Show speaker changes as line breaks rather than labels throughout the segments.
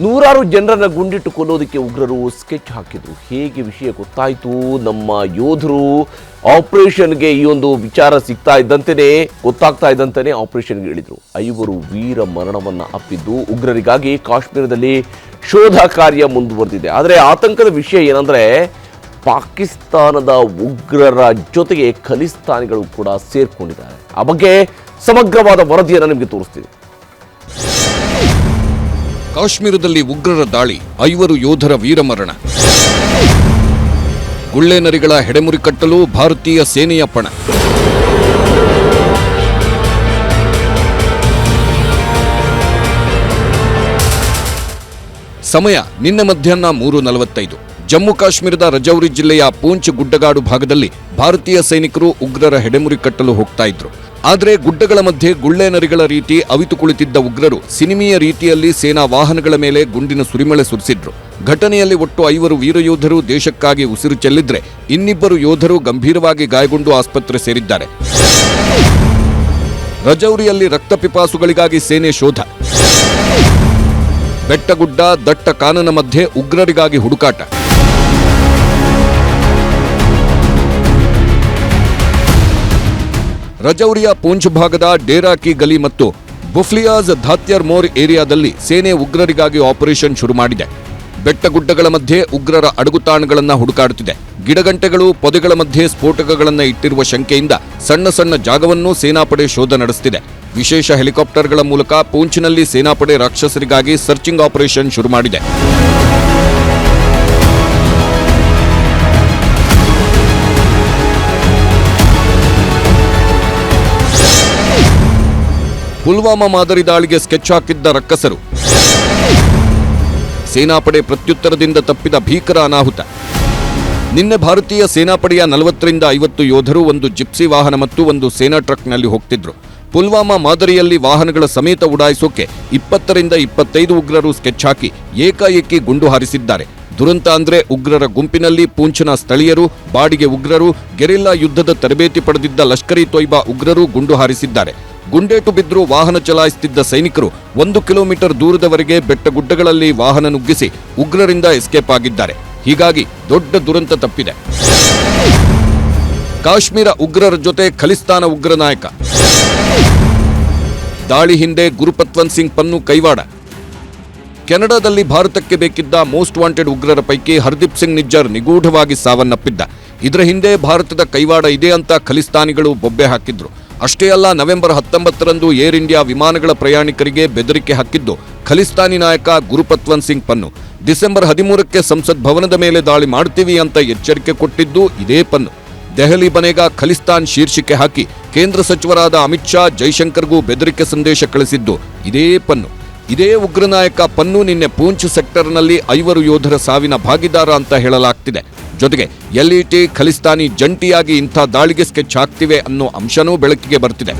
ನೂರಾರು ಜನರನ್ನ ಗುಂಡಿಟ್ಟು ಕೊಲ್ಲೋದಕ್ಕೆ ಉಗ್ರರು ಸ್ಕೆಚ್ ಹಾಕಿದ್ರು. ಹೇಗೆ ವಿಷಯ ಗೊತ್ತಾಯಿತು? ನಮ್ಮ ಯೋಧರು ಆಪರೇಷನ್ಗೆ ಈ ಒಂದು ವಿಚಾರ ಸಿಗ್ತಾ ಇದ್ದಂತೆಯೇ ಗೊತ್ತಾಗ್ತಾ ಇದ್ದಂತೆಯೇ ಆಪರೇಷನ್ಗೆ ಇಳಿದ್ರು. ಐವರು ವೀರ ಮರಣವನ್ನು ಅಪ್ಪಿದ್ದು, ಉಗ್ರರಿಗಾಗಿ ಕಾಶ್ಮೀರದಲ್ಲಿ ಶೋಧ ಕಾರ್ಯ ಮುಂದುವರೆದಿದೆ. ಆದರೆ ಆತಂಕದ ವಿಷಯ ಏನಂದ್ರೆ, ಪಾಕಿಸ್ತಾನದ ಉಗ್ರರ ಜೊತೆಗೆ ಖಲಿಸ್ತಾನಿಗಳು ಕೂಡ ಸೇರ್ಕೊಂಡಿದ್ದಾರೆ. ಆ ಬಗ್ಗೆ ಸಮಗ್ರವಾದ ವರದಿಯನ್ನು ನಿಮಗೆ ತೋರಿಸ್ತೀವಿ
ಕಾಶ್ಮೀರದಲ್ಲಿ ಉಗ್ರರ ದಾಳಿ ಐವರು ಯೋಧರ ವೀರಮರಣ. ಗುಳ್ಳೆನರಿಗಳ ಹೆಡೆಮುರಿ ಕಟ್ಟಲು ಭಾರತೀಯ ಸೇನೆಯ ಪಣ. ಸಮಯ ನಿನ್ನೆ ಮಧ್ಯಾಹ್ನ ಮೂರು ನಲವತ್ತೈದು. ಜಮ್ಮು ಕಾಶ್ಮೀರದ ರಜೌರಿ ಜಿಲ್ಲೆಯ ಪೂಂಚ್ ಗುಡ್ಡಗಾಡು ಭಾಗದಲ್ಲಿ ಭಾರತೀಯ ಸೈನಿಕರು ಉಗ್ರರ ಹೆಡೆಮುರಿ ಕಟ್ಟಲು ಹೋಗ್ತಾ ಇದ್ರು. ಆದರೆ ಗುಡ್ಡಗಳ ಮಧ್ಯೆ ಗುಳ್ಳೆ ನರಿಗಳ ರೀತಿ ಅವಿತು ಕುಳಿತಿದ್ದ ಉಗ್ರರು ಸಿನಿಮೀಯ ರೀತಿಯಲ್ಲಿ ಸೇನಾ ವಾಹನಗಳ ಮೇಲೆ ಗುಂಡಿನ ಸುರಿಮಳೆ ಸುರಿಸಿದ್ರು. ಘಟನೆಯಲ್ಲಿ ಒಟ್ಟು ಐವರು ವೀರಯೋಧರು ದೇಶಕ್ಕಾಗಿ ಉಸಿರು ಚೆಲ್ಲಿದ್ರೆ ಇನ್ನಿಬ್ಬರು ಯೋಧರು ಗಂಭೀರವಾಗಿ ಗಾಯಗೊಂಡು ಆಸ್ಪತ್ರೆ ಸೇರಿದ್ದಾರೆ. ರಜೌರಿಯಲ್ಲಿ ರಕ್ತಪಿಪಾಸುಗಳಿಗಾಗಿ ಸೇನೆ ಶೋಧ. ಬೆಟ್ಟಗುಡ್ಡ, ದಟ್ಟ ಕಾನನ ಮಧ್ಯೆ ಉಗ್ರರಿಗಾಗಿ ಹುಡುಕಾಟ. ರಜೌರಿಯ ಪೂಂಚ್ ಭಾಗದ ಡೇರಾಕಿ ಗಲಿ ಮತ್ತು ಬುಫ್ಲಿಯಾಜ್ ಧಾತ್ಯರ್ ಮೋರ್ ಏರಿಯಾದಲ್ಲಿ ಸೇನೆ ಉಗ್ರರಿಗಾಗಿ ಆಪರೇಷನ್ ಶುರು ಮಾಡಿದೆ. ಬೆಟ್ಟಗುಡ್ಡಗಳ ಮಧ್ಯೆ ಉಗ್ರರ ಅಡುಗುತಾಣಗಳನ್ನು ಹುಡುಕಾಡುತ್ತಿದೆ. ಗಿಡಗಂಟೆಗಳು, ಪೊದೆಗಳ ಮಧ್ಯೆ ಸ್ಫೋಟಕಗಳನ್ನು ಇಟ್ಟಿರುವ ಶಂಕೆಯಿಂದ ಸಣ್ಣ ಸಣ್ಣ ಜಾಗವನ್ನೂ ಸೇನಾಪಡೆ ಶೋಧ ನಡೆಸುತ್ತಿದೆ ವಿಶೇಷ ಹೆಲಿಕಾಪ್ಟರ್ಗಳ ಮೂಲಕ ಪೂಂಚ್ನಲ್ಲಿ ಸೇನಾಪಡೆ ರಾಕ್ಷಸರಿಗಾಗಿ ಸರ್ಚಿಂಗ್ ಆಪರೇಷನ್ ಶುರು ಮಾಡಿದೆ. ಪುಲ್ವಾಮಾ ಮಾದರಿ ದಾಳಿಗೆ ಸ್ಕೆಚ್ ಹಾಕಿದ್ದ ರಕ್ಕಸರು. ಸೇನಾಪಡೆ ಪ್ರತ್ಯುತ್ತರದಿಂದ ತಪ್ಪಿದ ಭೀಕರ ಅನಾಹುತ. ನಿನ್ನೆ ಭಾರತೀಯ ಸೇನಾಪಡೆಯ ನಲವತ್ತರಿಂದ ಐವತ್ತು ಯೋಧರು ಒಂದು ಜಿಪ್ಸಿ ವಾಹನ ಮತ್ತು ಒಂದು ಸೇನಾ ಟ್ರಕ್ನಲ್ಲಿ ಹೋಗ್ತಿದ್ರು. ಪುಲ್ವಾಮಾ ಮಾದರಿಯಲ್ಲಿ ವಾಹನಗಳ ಸಮೇತ ಉಡಾಯಿಸೋಕೆ ಇಪ್ಪತ್ತರಿಂದ ಇಪ್ಪತ್ತೈದು ಉಗ್ರರು ಸ್ಕೆಚ್ ಹಾಕಿ ಏಕಾಏಕಿ ಗುಂಡು ಹಾರಿಸಿದ್ದಾರೆ. ದುರಂತ ಅಂದ್ರೆ ಉಗ್ರರ ಗುಂಪಿನಲ್ಲಿ ಪೂಂಚನ ಸ್ಥಳೀಯರು, ಬಾಡಿಗೆ ಉಗ್ರರು, ಗೆರಿಲ್ಲಾ ಯುದ್ಧದ ತರಬೇತಿ ಪಡೆದಿದ್ದ ಲಷ್ಕರಿ ತೊಯ್ಬಾ ಉಗ್ರರು ಗುಂಡು ಹಾರಿಸಿದ್ದಾರೆ. ಗುಂಡೇಟು ಬಿದ್ದರೂ ವಾಹನ ಚಲಾಯಿಸುತ್ತಿದ್ದ ಸೈನಿಕರು ಒಂದು ಕಿಲೋಮೀಟರ್ ದೂರದವರೆಗೆ ಬೆಟ್ಟ ಗುಡ್ಡಗಳಲ್ಲಿ ವಾಹನ ನುಗ್ಗಿಸಿ ಉಗ್ರರಿಂದ ಎಸ್ಕೇಪ್ ಆಗಿದ್ದಾರೆ. ಹೀಗಾಗಿ ದೊಡ್ಡ ದುರಂತ ತಪ್ಪಿದೆ. ಕಾಶ್ಮೀರ ಉಗ್ರರ ಜೊತೆ ಖಲಿಸ್ತಾನ ಉಗ್ರ ನಾಯಕ ದಾಳಿ ಹಿಂದೆ ಗುರುಪತ್ವನ್ ಸಿಂಗ್ ಪನ್ನು ಕೈವಾಡ. ಕೆನಡಾದಲ್ಲಿ ಭಾರತಕ್ಕೆ ಬೇಕಿದ್ದ ಮೋಸ್ಟ್ ವಾಂಟೆಡ್ ಉಗ್ರರ ಪೈಕಿ ಹರ್ದೀಪ್ ಸಿಂಗ್ ನಿಜ್ಜರ್ ನಿಗೂಢವಾಗಿ ಸಾವನ್ನಪ್ಪಿದ್ದ. ಇದರ ಹಿಂದೆ ಭಾರತದ ಕೈವಾಡ ಇದೆ ಅಂತ ಖಲಿಸ್ತಾನಿಗಳು ಬೊಬ್ಬೆ ಹಾಕಿದ್ರು. ಅಷ್ಟೇ ಅಲ್ಲ, ನವೆಂಬರ್ ಹತ್ತೊಂಬತ್ತರಂದು ಏರ್ ಇಂಡಿಯಾ ವಿಮಾನಗಳ ಪ್ರಯಾಣಿಕರಿಗೆ ಬೆದರಿಕೆ ಹಾಕಿದ್ದು ಖಲಿಸ್ತಾನಿ ನಾಯಕ ಗುರುಪತ್ವನ್ ಸಿಂಗ್ ಪನ್ನು. ಡಿಸೆಂಬರ್ ಹದಿಮೂರಕ್ಕೆ ಸಂಸತ್ ಭವನದ ಮೇಲೆ ದಾಳಿ ಮಾಡ್ತೀವಿ ಅಂತ ಎಚ್ಚರಿಕೆ ಕೊಟ್ಟಿದ್ದು ಇದೇ ಪನ್ನು. ದೆಹಲಿ ಬನೇಗ ಖಲಿಸ್ತಾನ್ ಶೀರ್ಷಿಕೆ ಹಾಕಿ ಕೇಂದ್ರ ಸಚಿವರಾದ ಅಮಿತ್ ಶಾ ಜೈಶಂಕರ್ಗೂ ಬೆದರಿಕೆ ಸಂದೇಶ ಕಳಿಸಿದ್ದು ಇದೇ ಪನ್ನು. ಇದೇ ಉಗ್ರ ನಾಯಕ ಪನ್ನು ನಿನ್ನೆ ಪೂಂಚ್ ಸೆಕ್ಟರ್ನಲ್ಲಿ ಐವರು ಯೋಧರ ಸಾವಿನ ಭಾಗಿದಾರ ಅಂತ ಹೇಳಲಾಗ್ತಿದೆ. ಜೊತೆಗೆ ಎಲ್ಇಟಿ ಖಲಿಸ್ತಾನಿ ಜಂಟಿಯಾಗಿ ಇಂಥ ದಾಳಿಗೆ ಸ್ಕೆಚ್ ಹಾಕ್ತಿವೆ ಅನ್ನೋ ಅಂಶನೂ ಬೆಳಕಿಗೆ ಬರ್ತಿದೆ.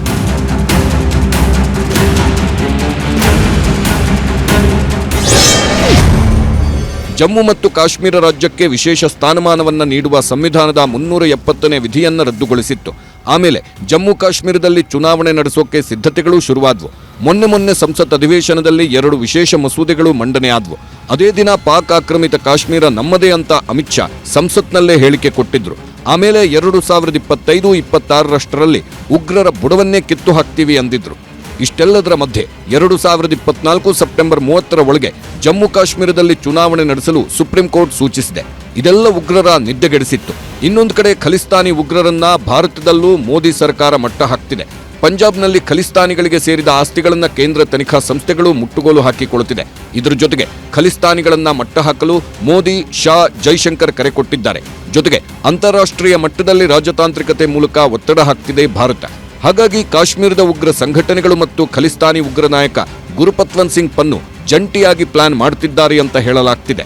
ಜಮ್ಮು ಮತ್ತು ಕಾಶ್ಮೀರ ರಾಜ್ಯಕ್ಕೆ ವಿಶೇಷ ಸ್ಥಾನಮಾನವನ್ನು ನೀಡುವ ಸಂವಿಧಾನದ ಮುನ್ನೂರ ಎಪ್ಪತ್ತನೇ ವಿಧಿಯನ್ನು ರದ್ದುಗೊಳಿಸಿತ್ತು. ಆಮೇಲೆ ಜಮ್ಮು ಕಾಶ್ಮೀರದಲ್ಲಿ ಚುನಾವಣೆ ನಡೆಸೋಕೆ ಸಿದ್ಧತೆಗಳು ಶುರುವಾದವು. ಮೊನ್ನೆ ಮೊನ್ನೆ ಸಂಸತ್ ಅಧಿವೇಶನದಲ್ಲಿ ಎರಡು ವಿಶೇಷ ಮಸೂದೆಗಳು ಮಂಡನೆಯಾದವು ಅದೇ ದಿನ ಪಾಕ್ ಆಕ್ರಮಿತ ಕಾಶ್ಮೀರ ನಮ್ಮದೇ ಅಂತ ಅಮಿತ್ ಶಾ ಸಂಸತ್ನಲ್ಲೇ ಹೇಳಿಕೆ ಕೊಟ್ಟಿದ್ರು. ಆಮೇಲೆ ಎರಡು ಸಾವಿರದ ಇಪ್ಪತ್ತೈದು, ಇಪ್ಪತ್ತಾರರಷ್ಟರಲ್ಲಿ ಉಗ್ರರ ಬುಡವನ್ನೇ ಕಿತ್ತು ಹಾಕ್ತೀವಿ ಅಂದಿದ್ರು. ಇಷ್ಟೆಲ್ಲದರ ಮಧ್ಯೆ ಎರಡು ಸಾವಿರದ ಇಪ್ಪತ್ನಾಲ್ಕು ಸೆಪ್ಟೆಂಬರ್ ಮೂವತ್ತರ ಒಳಗೆ ಜಮ್ಮು ಕಾಶ್ಮೀರದಲ್ಲಿ ಚುನಾವಣೆ ನಡೆಸಲು ಸುಪ್ರೀಂ ಕೋರ್ಟ್ ಸೂಚಿಸಿದೆ. ಇದೆಲ್ಲ ಉಗ್ರರ ನಿದ್ದೆಗೆಡಿಸಿತ್ತು. ಇನ್ನೊಂದು ಕಡೆ ಖಲಿಸ್ತಾನಿ ಉಗ್ರರನ್ನ ಭಾರತದಲ್ಲೂ ಮೋದಿ ಸರ್ಕಾರ ಮಟ್ಟ ಹಾಕ್ತಿದೆ. ಪಂಜಾಬ್ನಲ್ಲಿ ಖಲಿಸ್ತಾನಿಗಳಿಗೆ ಸೇರಿದ ಆಸ್ತಿಗಳನ್ನ ಕೇಂದ್ರ ತನಿಖಾ ಸಂಸ್ಥೆಗಳು ಮುಟ್ಟುಗೋಲು ಹಾಕಿಕೊಳ್ಳುತ್ತಿದೆ ಇದರ ಜೊತೆಗೆ ಖಲಿಸ್ತಾನಿಗಳನ್ನ ಮಟ್ಟ ಹಾಕಲು ಮೋದಿ, ಶಾ, ಜೈಶಂಕರ್ ಕರೆ ಕೊಟ್ಟಿದ್ದಾರೆ. ಜೊತೆಗೆ ಅಂತಾರಾಷ್ಟ್ರೀಯ ಮಟ್ಟದಲ್ಲಿ ರಾಜತಾಂತ್ರಿಕತೆ ಮೂಲಕ ಒತ್ತಡ ಹಾಕ್ತಿದೆ ಭಾರತ. ಹಾಗಾಗಿ ಕಾಶ್ಮೀರದ ಉಗ್ರ ಸಂಘಟನೆಗಳು ಮತ್ತು ಖಲಿಸ್ತಾನಿ ಉಗ್ರ ನಾಯಕ ಗುರುಪತ್ವಂತ್ ಸಿಂಗ್ ಪನ್ನು ಜಂಟಿಯಾಗಿ ಪ್ಲಾನ್ ಮಾಡುತ್ತಿದ್ದಾರೆ ಅಂತ ಹೇಳಲಾಗ್ತಿದೆ.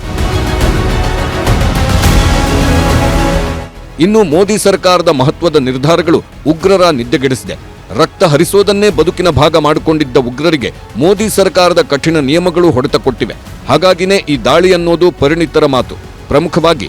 ಇನ್ನು ಮೋದಿ ಸರ್ಕಾರದ ಮಹತ್ವದ ನಿರ್ಧಾರಗಳು ಉಗ್ರರ ನಿದ್ದೆಗೆಡಿಸಿದೆ. ರಕ್ತ ಹರಿಸೋದನ್ನೇ ಬದುಕಿನ ಭಾಗ ಮಾಡಿಕೊಂಡಿದ್ದ ಉಗ್ರರಿಗೆ ಮೋದಿ ಸರ್ಕಾರದ ಕಠಿಣ ನಿಯಮಗಳು ಹೊಡೆತ ಕೊಟ್ಟಿವೆ ಹಾಗಾಗಿನೇ ಈ ದಾಳಿ ಅನ್ನೋದು ಪರಿಣಿತರ ಮಾತು. ಪ್ರಮುಖವಾಗಿ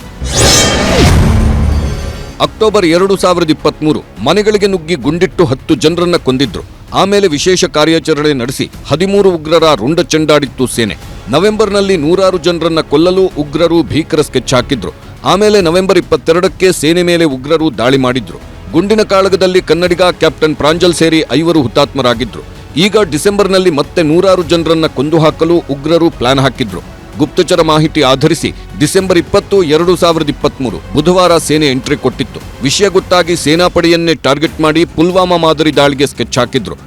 ಅಕ್ಟೋಬರ್ ಎರಡು ಸಾವಿರದ ಇಪ್ಪತ್ಮೂರು ಮನೆಗಳಿಗೆ ನುಗ್ಗಿ ಗುಂಡಿಟ್ಟು ಹತ್ತು ಜನರನ್ನ ಕೊಂದಿದ್ರು. ಆಮೇಲೆ ವಿಶೇಷ ಕಾರ್ಯಾಚರಣೆ ನಡೆಸಿ ಹದಿಮೂರು ಉಗ್ರರ ರುಂಡ ಚೆಂಡಾಡಿತ್ತು ಸೇನೆ. ನವೆಂಬರ್ನಲ್ಲಿ ನೂರಾರು ಜನರನ್ನ ಕೊಲ್ಲಲು ಉಗ್ರರು ಭೀಕರ ಸ್ಕೆಚ್ ಹಾಕಿದ್ರು. ಆಮೇಲೆ ನವೆಂಬರ್ ಇಪ್ಪತ್ತೆರಡಕ್ಕೆ ಸೇನೆ ಮೇಲೆ ಉಗ್ರರು ದಾಳಿ ಮಾಡಿದ್ರು. ಗುಂಡಿನ ಕಾಳಗದಲ್ಲಿ ಕನ್ನಡಿಗ ಕ್ಯಾಪ್ಟನ್ ಪ್ರಾಂಜಲ್ ಸೇರಿ ಐವರು ಹುತಾತ್ಮರಾಗಿದ್ರು. ಈಗ ಡಿಸೆಂಬರ್ನಲ್ಲಿ ಮತ್ತೆ ನೂರಾರು ಜನರನ್ನ ಕೊಂದು ಹಾಕಲು ಉಗ್ರರು ಪ್ಲಾನ್ ಹಾಕಿದ್ರು. ಗುಪ್ತಚರ ಮಾಹಿತಿ ಆಧರಿಸಿ ಡಿಸೆಂಬರ್ ಇಪ್ಪತ್ತು, ಎರಡು ಸಾವಿರದ ಇಪ್ಪತ್ಮೂರು ಬುಧವಾರ ಸೇನೆ ಎಂಟ್ರಿ ಕೊಟ್ಟಿತ್ತು. ವಿಷಯ ಗೊತ್ತಾಗಿ ಸೇನಾಪಡೆಯನ್ನೇ ಟಾರ್ಗೆಟ್ ಮಾಡಿ ಪುಲ್ವಾಮಾ ಮಾದರಿ ದಾಳಿಗೆ ಸ್ಕೆಚ್ ಹಾಕಿದ್ರು.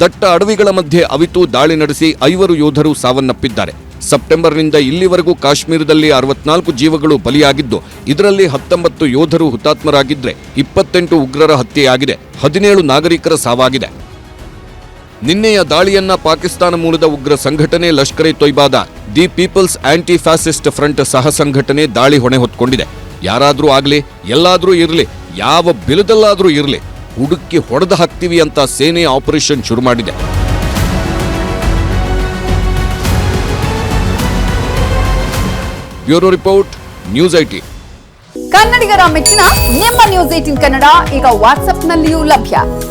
ದಟ್ಟ ಅಡವಿಗಳ ಮಧ್ಯೆ ಅವಿತು ದಾಳಿ ನಡೆಸಿ ಐವರು ಯೋಧರು ಸಾವನ್ನಪ್ಪಿದ್ದಾರೆ. ಸೆಪ್ಟೆಂಬರ್ನಿಂದ ಇಲ್ಲಿವರೆಗೂ ಕಾಶ್ಮೀರದಲ್ಲಿ ಅರವತ್ನಾಲ್ಕು ಜೀವಗಳು ಬಲಿಯಾಗಿದ್ದು, ಇದರಲ್ಲಿ ಹತ್ತೊಂಬತ್ತು ಯೋಧರು ಹುತಾತ್ಮರಾಗಿದ್ರೆ ಇಪ್ಪತ್ತೆಂಟು ಉಗ್ರರ ಹತ್ಯೆಯಾಗಿದೆ. ಹದಿನೇಳು ನಾಗರಿಕರ ಸಾವಾಗಿದೆ. ನಿನ್ನೆಯ ದಾಳಿಯನ್ನ ಪಾಕಿಸ್ತಾನ ಮೂಲದ ಉಗ್ರ ಸಂಘಟನೆ Lashkar e ತೊಯ್ಬಾದ the people's anti fascist front ಸಹ ಸಂಘಟನೆ ದಾಳಿ ಹೊಣೆ ಹೊತ್ಕೊಂಡಿದೆ. ಯಾರಾದ್ರೂ ಆಗ್ಲಿ, ಎಲ್ಲಾದ್ರೂ ಇರಲಿ, ಯಾವ ಬಿಲದಲ್ಲಾದರೂ ಇರಲಿ, ಹುಡುಕಿ ಹೊಡೆದು ಹಾಕ್ತೀವಿ ಅಂತ ಸೇನೆ ಆಪರೇಷನ್ ಶುರು ಮಾಡಿದೆ. Bureau report, news IT.
ಕನ್ನಡಿಗರ ಮೆಚ್ಚಿನ ನಿಮ್ಮ ನ್ಯೂಸ್ ಏಟಿನ್ ಕನ್ನಡ ಈಗ ವಾಟ್ಸ್ಆಪ್ನಲ್ಲಿಯೂ ಲಭ್ಯ.